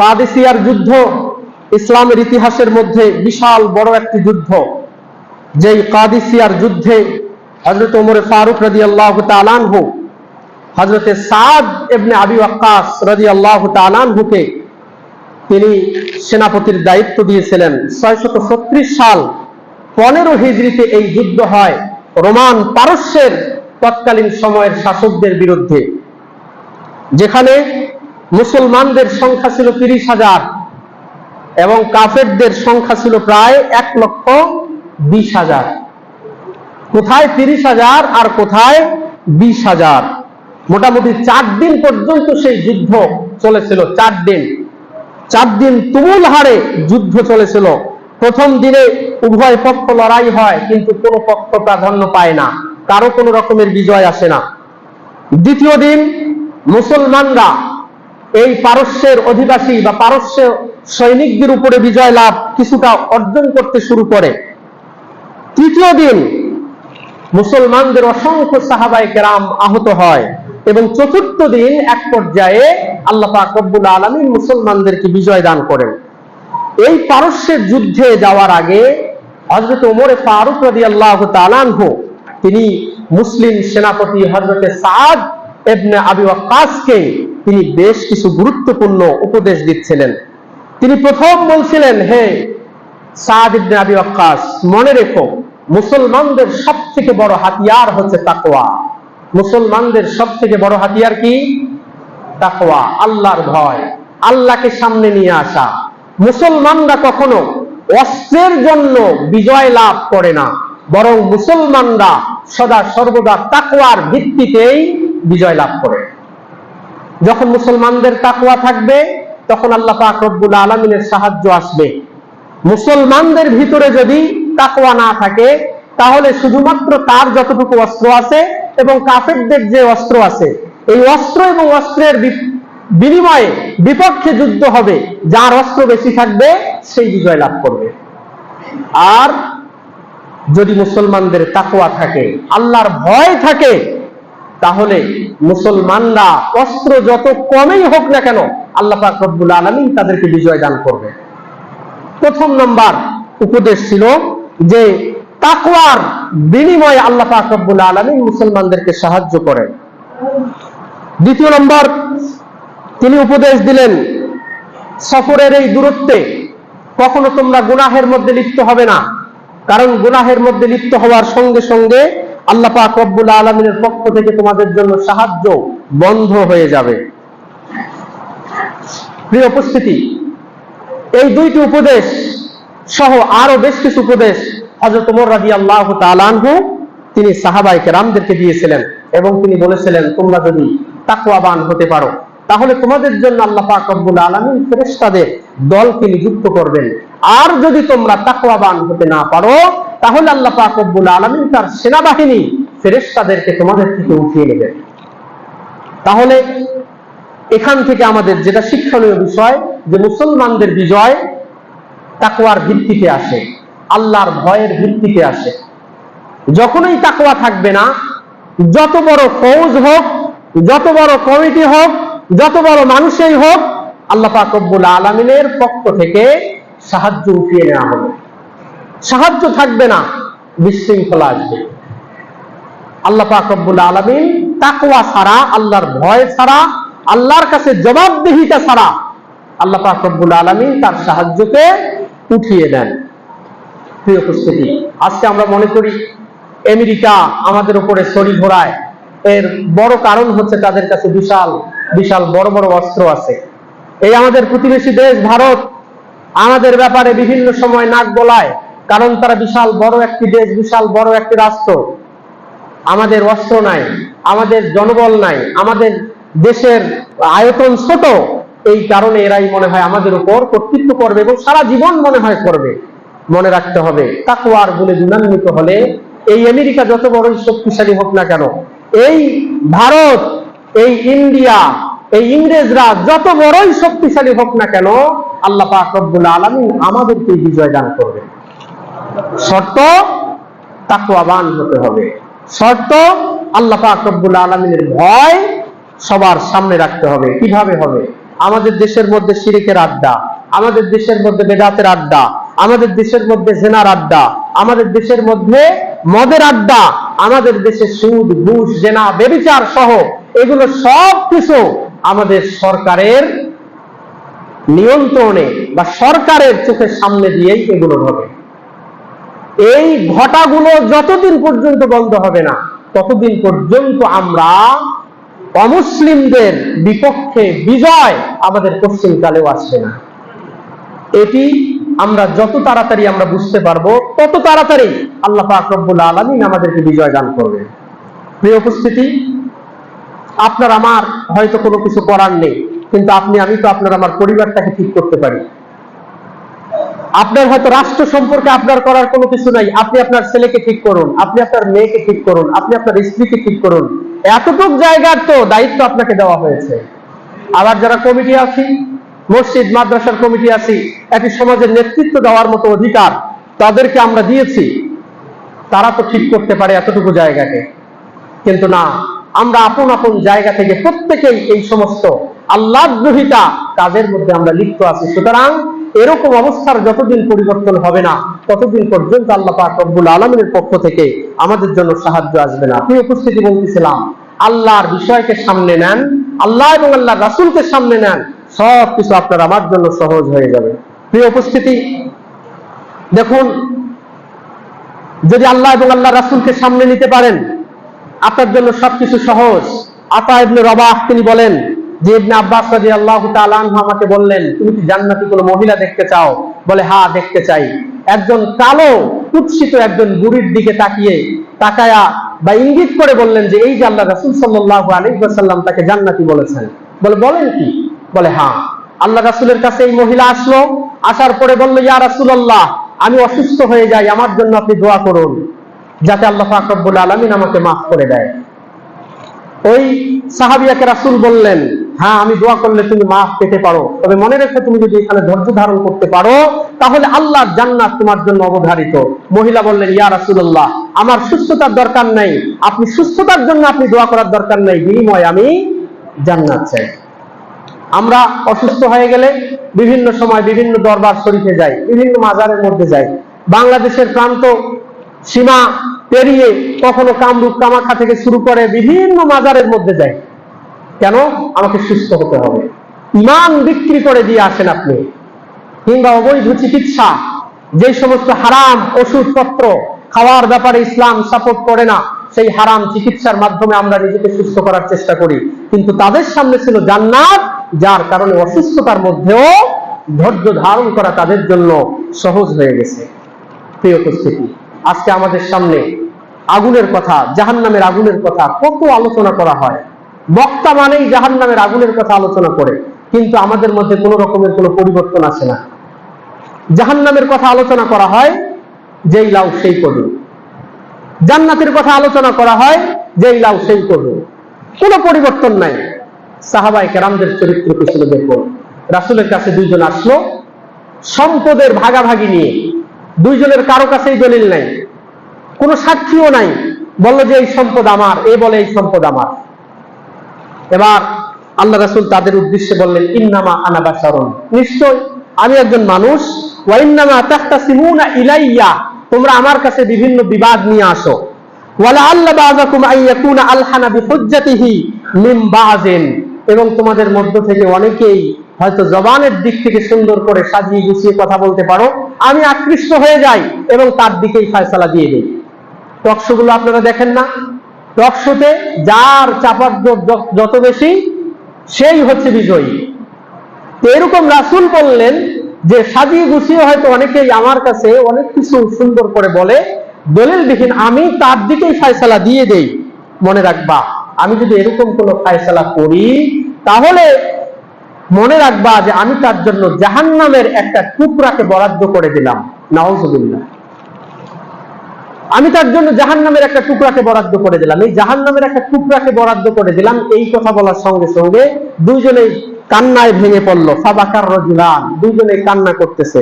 কাদেসিয়ার যুদ্ধ ইসলামের ইতিহাসের মধ্যে বিশাল বড় একটি যুদ্ধ, যেই কাদিসিয়ার যুদ্ধে হজরত ওমরে ফারুক রাজি আল্লাহ তালানহু হজরতে সাদ এবনে আবি ওয়াক্কাস রাজি আল্লাহ তালানহুকে তিনি সেনাপতির দায়িত্ব দিয়েছিলেন। ছয়শত ছত্রিশ সাল পনেরো হিজড়িতে এই যুদ্ধ হয় রোমান পারস্যের তৎকালীন সময়ের শাসকদের বিরুদ্ধে, যেখানে মুসলমানদের সংখ্যা ছিল তিরিশ হাজার এবং কাফেরদের সংখ্যা ছিল প্রায় এক লক্ষ বিশ হাজার। কোথায় তিরিশ হাজার আর কোথায় বিশ হাজার? মোটামুটি চার দিন পর্যন্ত সেই যুদ্ধ চলেছিল, চার দিন। চার দিন তুমুল হারে যুদ্ধ চলেছিল। প্রথম দিনে উভয় পক্ষ লড়াই হয়, কিন্তু কোনো পক্ষ প্রাধান্য পায় না। কারও কোনো রকমের বিজয় আসে না। দ্বিতীয় দিন মুসলমানরা এই পারস্যের অধিবাসী বা পারস্য সৈনিকদের উপরে বিজয় লাভ কিছুটা অর্জন করতে শুরু করে। তৃতীয় দিন মুসলমানদের অসংখ্য সাহাবাই কেরাম আহত হয় এবং চতুর্থ দিন এক পর্যায়ে আল্লাহ পাক আলমী মুসলমানদেরকে বিজয় দান করেন। এই পারস্যের যুদ্ধে যাওয়ার আগে হজরত ওমরে ফারুক রদি আল্লাহ তালানহ তিনি মুসলিম সেনাপতি হজরতে সাদ এবনে আবি ওয়াক্কাসকে তিনি বেশ কিছু গুরুত্বপূর্ণ উপদেশ দিচ্ছিলেন। তিনি প্রথম বলছিলেন, হে আবি ওয়াক্কাস, মনে রেখো, মুসলমানদের সব থেকে বড় হাতিয়ার হচ্ছে তাকওয়া। মুসলমানদের সব থেকে বড় হাতিয়ার কি? তাকওয়া, আল্লাহর ভয়, আল্লাহকে সামনে নিয়ে আসা। মুসলমানরা কখনো অস্ত্রের জন্য বিজয় লাভ করে না, বরং মুসলমানরা সদা সর্বদা তাকওয়ার ভিত্তিতেই বিজয় লাভ করে। যখন মুসলমানদের তাকওয়া থাকবে, তখন আল্লাহ পাক রব্বুল আলমিনের সাহায্য আসবে। মুসলমানদের ভিতরে যদি তাকওয়া না থাকে, তাহলে শুধুমাত্র তার যতটুকু অস্ত্র আছে এবং কাফেরদের যে অস্ত্র আছে, এই অস্ত্র এবং অস্ত্রের বিনিময়ে বিপক্ষে যুদ্ধ হবে, যার অস্ত্র বেশি থাকবে, সেই বিজয় লাভ করবে। আর যদি মুসলমানদের তাকওয়া থাকে, আল্লাহর ভয় থাকে তাহলে মুসলমানরা অস্ত্র যত কমই হোক না কেন আল্লাহ পাক রব্বুল আলমিন তাদেরকে বিজয় দান করবে। প্রথম নাম্বার উপদেশ ছিল যে তাকওয়ার বিনিময়ে আল্লাহ পাক রব্বুল আলমিন মুসলমানদেরকে সাহায্য করেন দ্বিতীয় নম্বর, তিনি উপদেশ দিলেন, সফরের এই দূরত্বে কখনো তোমরা গুনাহের মধ্যে লিপ্ত হবে না। কারণ গুনাহের মধ্যে লিপ্ত হওয়ার সঙ্গে সঙ্গে আল্লাহ পাক রব্বুল আলমিনের পক্ষ থেকে তোমাদের জন্য সাহায্য বন্ধ হয়ে যাবে। প্রিয় উপস্থিতি, এই দুইটি উপদেশ সহ আরও বেশ কিছু উপদেশ হজরত আল্লাহ তালানহু তিনি দিয়েছিলেন এবং তিনি বলেছিলেন, তোমরা যদি তাকুয়াবান হতে পারো, তাহলে তোমাদের জন্য আল্লাহ পাক রব্বুল আলমিন ফেরেশতাদের দলকে নিযুক্ত করবেন। আর যদি তোমরা তাকুয়াবান হতে না পারো তাহলে আল্লাহ পাক রব্বুল আলমিন তার সেনাবাহিনী ফেরেশতাদেরকে তোমাদের থেকে উঠিয়ে নেবেন তাহলে এখান থেকে আমাদের যেটা শিক্ষণীয় বিষয়, যে মুসলমানদের বিজয় তাকুয়ার ভিত্তিতে আসে, আল্লাহর ভয়ের ভিত্তিতে আসে। যখনই তাকুয়া থাকবে না, যত বড় ফৌজ হোক, যত বড় কমিটি হোক, যত বড় মানুষই হোক, আল্লাহ পাক রব্বুল আলমিনের পক্ষ থেকে সাহায্য উঠিয়ে নেওয়া হবে। সাহায্য থাকবে না, বিশৃঙ্খলা আসবে। আল্লাহ পাক রব্বুল আলমিন তাকওয়া ছাড়া, আল্লাহর ভয় ছাড়া, আল্লাহর কাছে জবাবদিহিতা ছাড়া আল্লাহ পাক রব্বুল আলমিন তার সাহায্যকে উঠিয়ে দেন। প্রিয় উপস্থিতি, আজকে আমরা মনে করি, আমেরিকা আমাদের উপরে ছড়ি ঘোরায়। এর বড় কারণ হচ্ছে তাদের কাছে বিশাল বিশাল বড় বড় অস্ত্র আছে। এই আমাদের প্রতিবেশী দেশ ভারত আমাদের ব্যাপারে বিভিন্ন সময় নাক গলায় কারণ তারা বিশাল বড় একটি দেশ, বিশাল বড় একটি রাষ্ট্র। আমাদের অস্ত্র নাই, আমাদের জনবল নাই, আমাদের দেশের আয়তন ছোট। এই কারণে এরাই মনে হয় আমাদের উপর কর্তৃত্ব করবে এবং সারা জীবন মনে হয় করবে। মনে রাখতে হবে তাকুয়ার বলে গুণান্বিত হলে এই আমেরিকা যত বড়ই শক্তিশালী হোক না কেন, এই ভারত, এই ইন্ডিয়া, এই ইংরেজরা যত বড়ই শক্তিশালী হোক না কেন, আল্লাহ পাক রব্বুল আলমী আমাদেরকে বিজয় দান করবে শর্ত তাকুয়াবান হতে হবে। শর্ত আল্লাহ পাক রব্বুল আলমিনের ভয় সবার সামনে রাখতে হবে। কীভাবে হবে? আমাদের দেশের মধ্যে শিরিকের আড্ডা, আমাদের দেশের মধ্যে বেদাতের আড্ডা, আমাদের দেশের মধ্যে জেনার আড্ডা, আমাদের দেশের মধ্যে মদের আড্ডা, আমাদের দেশে সুদ, ঘুষ, জেনা, বেবিচার সহ এগুলো সব কিছু আমাদের সরকারের নিয়ন্ত্রণে বা সরকারের চোখের সামনে দিয়েই এগুলো হবে এই ঘটাগুলো যতদিন পর্যন্ত বন্ধ হবে না, ততদিন পর্যন্ত আমরা অমুসলিমদের বিপক্ষে বিজয় আমাদের পশ্চিমকালেও আসবে না। এটি আমরা যত তাড়াতাড়ি আমরা বুঝতে পারব, তত তাড়াতাড়ি আল্লাহ পাক রব্বুল আলামিন আমাদেরকে বিজয় দান করবে প্রিয় উপস্থিতি, আপনার আমার হয়তো কোনো কিছু করার নেই, কিন্তু আপনি, আমি তো আপনার, আমার পরিবারটাকে ঠিক করতে পারি। আপনার হয়তো রাষ্ট্র সম্পর্কে আপনার করার কোনো কিছু নাই। আপনি আপনার ছেলেকে ঠিক করুন, আপনি আপনার মেয়েকে ঠিক করুন, আপনি আপনার স্ত্রীকে ঠিক করুন। এতটুক জায়গার তো দায়িত্ব আপনাকে দেওয়া হয়েছে। আবার যারা কমিটি আছি, মসজিদ, মাদ্রাসার কমিটি আছি একটি সমাজের নেতৃত্ব দেওয়ার মতো অধিকার তাদেরকে আমরা দিয়েছি। তারা তো ঠিক করতে পারে এতটুকু জায়গাকে। কিন্তু না, আমরা আপন আপন জায়গা থেকে প্রত্যেকেই এই সমস্ত আল্লাহদ্রোহিতা কাজের মধ্যে আমরা লিপ্ত আছি। সুতরাং এরকম অবস্থার যতদিন পরিবর্তন হবে না, ততদিন পর্যন্ত আল্লাহ পাক রব্বুল আলমিনের পক্ষ থেকে আমাদের জন্য সাহায্য আসবে না। আপনি উপস্থিতি বলতেছিলাম, আল্লাহর বিষয়কে সামনে নেন, আল্লাহ এবং আল্লাহ রাসুলকে সামনে নেন সব কিছু আপনার আমার জন্য সহজ হয়ে যাবে। প্রিয় উপস্থিতি, দেখুন, যদি আল্লাহ এবং আল্লাহ রাসুলকে সামনে নিতে পারেন, আপনার জন্য সবকিছু সহজ। আতা ইবনে রবাহ তিনি বলেন আমাকে বললেন, তুমি কি জান্নাতি কোনো মহিলা দেখতে চাও? বলে হ্যাঁ দেখতে চাই। একজন কালো, কুৎসিত একজন বুড়ির দিকে তাকিয়ে তাকায়া বা ইঙ্গিত করে বললেন যে, এই যে আল্লাহ রাসূল আলাইহি তাকে জান্নাতি বলেছেন। বলে, বলেন কি? বলে হ্যাঁ আল্লাহ রাসূলের কাছে এই মহিলা আসলো, আসার পরে বলল, ইয়া রাসূলুল্লাহ, আমি অসুস্থ হয়ে যাই, আমার জন্য আপনি দোয়া করুন, যাতে আল্লাহ পাক রব্বুল আলামিন আমাকে মাফ করে দেয়। ওই সাহাবিয়াকে রাসূল বললেন হ্যাঁ আমি দোয়া করলে তুমি মাফ পেতে পারো। তবে মনে রেখো তুমি যদি এখানে ধৈর্য ধারণ করতে পারো, তাহলে আল্লাহর জান্নাত তোমার জন্য অবধারিত। মহিলা বললেন, ইয়া রাসূলুল্লাহ, আমার সুস্থতার দরকার নাই। আপনি সুস্থতার জন্য আপনি দোয়া করার দরকার নাই। বিনিময়ে আমি জান্নাত চাই। আমরা অসুস্থ হয়ে গেলে বিভিন্ন সময় বিভিন্ন দরবার শরীফে যাই, বিভিন্ন মাজারের মধ্যে যাই। বাংলাদেশের প্রান্ত সীমা পেরিয়ে কখনো কামরূপ কামাখা থেকে শুরু করে বিভিন্ন মাজারের মধ্যে যাই। কেন? আমাকে সুস্থ হতে হবে। ইমান বিক্রি করে দিয়ে আসেন আপনি। কিংবা অবৈধ চিকিৎসা, যে সমস্ত হারাম ওষুধপত্র খাওয়ার ব্যাপারে ইসলাম সাপোর্ট করে না, সেই হারাম চিকিৎসার মাধ্যমে আমরা নিজেকে সুস্থ করার চেষ্টা করি। কিন্তু তাদের সামনে ছিল জান্নাত, যার কারণে অসুস্থতার মধ্যেও ধৈর্য ধারণ করা তাদের জন্য সহজ হয়ে গেছে। প্রিয় উপস্থিতি, আজকে আমাদের সামনে আগুনের কথা জাহান নামের আগুনের কথা কত আলোচনা করা হয়। বক্তা মানেই জাহান নামের আগুনের কথা আলোচনা করে, কিন্তু আমাদের মধ্যে কোনো রকমের কোনো পরিবর্তন আসে না। জাহান নামের কথা আলোচনা করা হয়, যেই লাউ সেই কদু। জান্নাতের কথা আলোচনা করা হয়, যেই লাউ সেই কদু। কোনো পরিবর্তন নাই। সাহাবাই কেরামদের চরিত্র ছিল দেখুন। রাসুলের কাছে দুইজন আসলো। সম্পদের ভাগাভাগি নিয়ে। দুইজনের কারও কাছেই দলিল নাই। কোনো সাক্ষীও নাই। বলল যে এই সম্পদ আমার, এ বলে এই সম্পদ আমার। এবার আল্লাহ রাসুল তাদের উদ্দেশ্যে বললেন, ইন্নামা আনাবা শরণ নিশ্চয় আমি একজন মানুষ। ইলাইয়া। তোমরা আমার কাছে বিভিন্ন বিবাদ নিয়ে আসো। বাযিন। এবং তোমাদের মধ্য থেকে অনেকেই হয়তো জবানের দিক থেকে সুন্দর করে সাজিয়ে গুছিয়ে কথা বলতে পারো। আমি আকৃষ্ট হয়ে যাই এবং তার দিকেই ফয়সালা দিয়ে দিই। টকশোগুলো আপনারা দেখেন না। টকশোতে যার চাপার যত বেশি, সেই হচ্ছে বিজয়ী। এরকম রাসুল বললেন যে সাজিয়ে গুছিয়ে হয়তো অনেকেই আমার কাছে অনেক কিছু সুন্দর করে বলে দলিল বিহীন আমি তার দিকেই ফায়সালা দিয়ে দেই, মনে রাখবা। আমি যদি এরকম কোনো ফায়সালা করি, তাহলে মনে রাখবা যে আমি তার জন্য জাহান্নামের একটা টুকরাকে বরাদ্দ করে দিলাম। নাউজুবিল্লাহ। আমি তার জন্য জাহান নামের একটা টুকরাকে বরাদ্দ করে দিলাম। এই জাহান নামের একটা টুকরাকে বরাদ্দ করে দিলাম। এই কথা বলার সঙ্গে সঙ্গে দুইজনেই কান্নায় ভেঙে পড়ল। সাবাকার রজুলান দুইজনে কান্না করতেছে।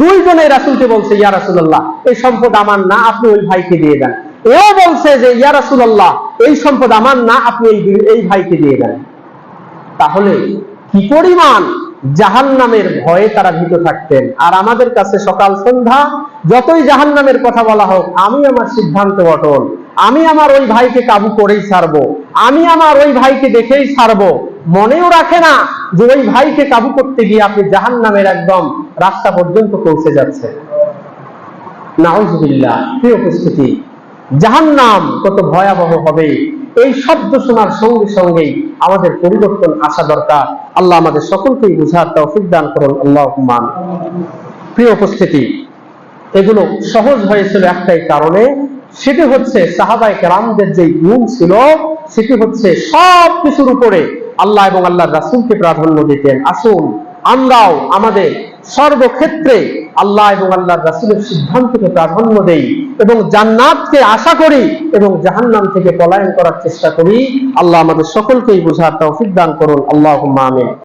দুইজনে রাসুলকে বলছে, ইয়া রাসুল্লাহ এই সম্পদ আমার না, আপনি ওই ভাইকে দিয়ে দেন। এও বলছে যে, ইয়া রাসুল্লাহ এই সম্পদ আমার না, আপনি এই ভাইকে দিয়ে দেন। তাহলে কি পরিমাণ জাহান্নামের ভয়ে তারা ভীত থাকতেন। আর আমাদের কাছে সকাল সন্ধ্যা, যতই জাহান্নামের কথা বলা হোক, আমি আমার সিদ্ধান্ত অটল। আমি আমার ওই ভাইকে কাবু করেই ছাড়বো। আমি আমার ওই ভাইকে দেখেই ছাড়বো। মনেও রাখে না যে ওই ভাইকে কাবু করতে গিয়ে আপনি জাহান্নামের একদম রাস্তা পর্যন্ত পৌঁছে যাচ্ছে নাউজুবিল্লাহ, প্রিয় উপস্থিতি, জাহান্নাম কত ভয়াবহ হবে। এই শব্দ শোনার সঙ্গে সঙ্গেই আমাদের পরিবর্তন আসা দরকার। আল্লাহ আমাদের সকলকেই বুঝার তৌফিক দান করুন। আল্লাহ মান প্রিয় উপস্থিতি, এগুলো সহজ হয়েছিল একটাই কারণে। সেটি হচ্ছে সাহাবাই কেরামদের যে গুণ ছিল, সেটি হচ্ছে সব কিছুর উপরে আল্লাহ এবং আল্লাহ রাসুলকে প্রাধান্য দিতেন। আসুন আমরাও আমাদের সর্বক্ষেত্রে আল্লাহ এবং আল্লাহ রাসুলের সিদ্ধান্তকে প্রাধান্য দেই এবং জান্নাতকে আশা করি এবং জাহান্নাম থেকে পলায়ন করার চেষ্টা করি। আল্লাহ আমাদের সকলকেই বোঝার তৌফিক দান করুন। আল্লাহ আমিন।